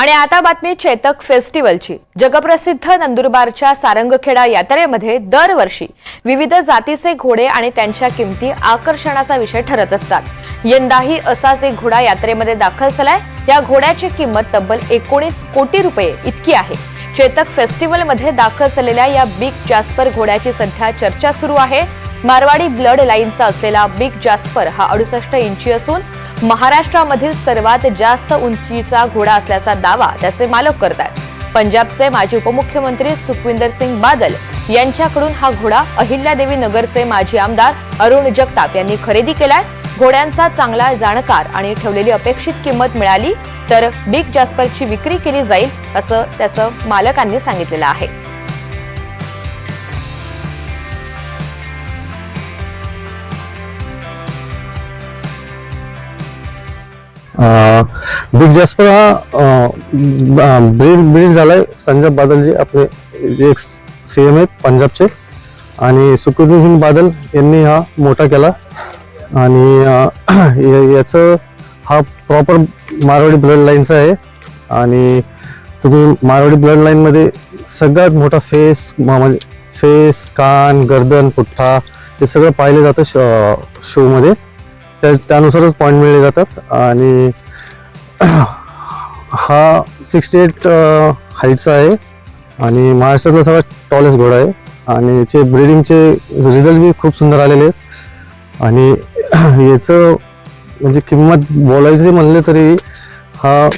आणि आता बातमी चेतक फेस्टिवलची. जगप्रसिद्ध नंदुरबारच्या सारंगखेडा यात्रेमध्ये दरवर्षी विविध जातीचे घोडे आणि त्यांच्या किमती आकर्षणाचा विषय ठरत असतात. यंदाही असाच एक घोडा यात्रेमध्ये दाखल झालाय या घोड्याची किंमत तब्बल एकोणीस कोटी रुपये इतकी आहे. चेतक फेस्टिवलमध्ये दाखल झालेल्या या बिग जास्पर घोड्याची सध्या चर्चा सुरू आहे. मारवाडी ब्लड लाईनचा असलेला बिग जास्पर हा अडुसष्ट इंची असून महाराष्ट्रामधील सर्वात जास्त उंचीचा घोडा असल्याचा दावा त्याचे मालक करतात पंजाबचे माजी उपमुख्यमंत्री सुखविंदर सिंग बादल यांच्याकडून हा घोडा अहिल्यादेवी नगरचे माजी आमदार अरुण जगताप यांनी खरेदी केलाय. घोड्यांचा चांगला जाणकार आणि ठेवलेली अपेक्षित किंमत मिळाली तर बिग जास्परची विक्री केली जाईल असं त्याचं मालकांनी सांगितलेलं आहे. बिग जॅस्पर हा ब्रीड ब्रीड झालाय. संजय बादलजी आपले एक सी एम आहेत पंजाबचे. आणि सुखविंदर सिंग बादल यांनी हा मोठा केला. आणि या- याचं हा प्रॉपर मारवाडी ब्लड लाईनचा आहे. आणि तुम्ही मारवाडी ब्लड लाईनमध्ये सगळ्यात मोठा फेस म्हणजे फेस कान गर्दन पुठ्ठा हे सगळं पाहिलं जातं श शोमध्ये त्या त्यानुसारच पॉईंट मिळले जातात. आणि हा सिक्स्टी एट हाईटचा आहे. आणि महाराष्ट्रातला सगळ्यात टॉलेस्ट घोडा आहे. आणि याचे ब्रिडिंगचे रिझल्ट बी खूप सुंदर आलेले आहेत. आणि याचं म्हणजे किंमत बोलायची म्हणले तरी हा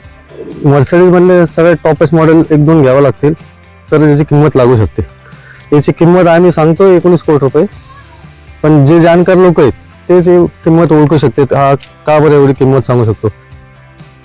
मर्सिडीजमधले सगळ्यात टॉपेस्ट मॉडेल एक दोन घ्यावं लागतील. तर याची किंमत लागू शकते. याची किंमत आम्ही सांगतो एकोणीस कोटी रुपये. पण जे जाणकार लोक आहेत तेच ही किंमत ओळखू शकते. हा का बरं एवढी किंमत सांगू शकतो?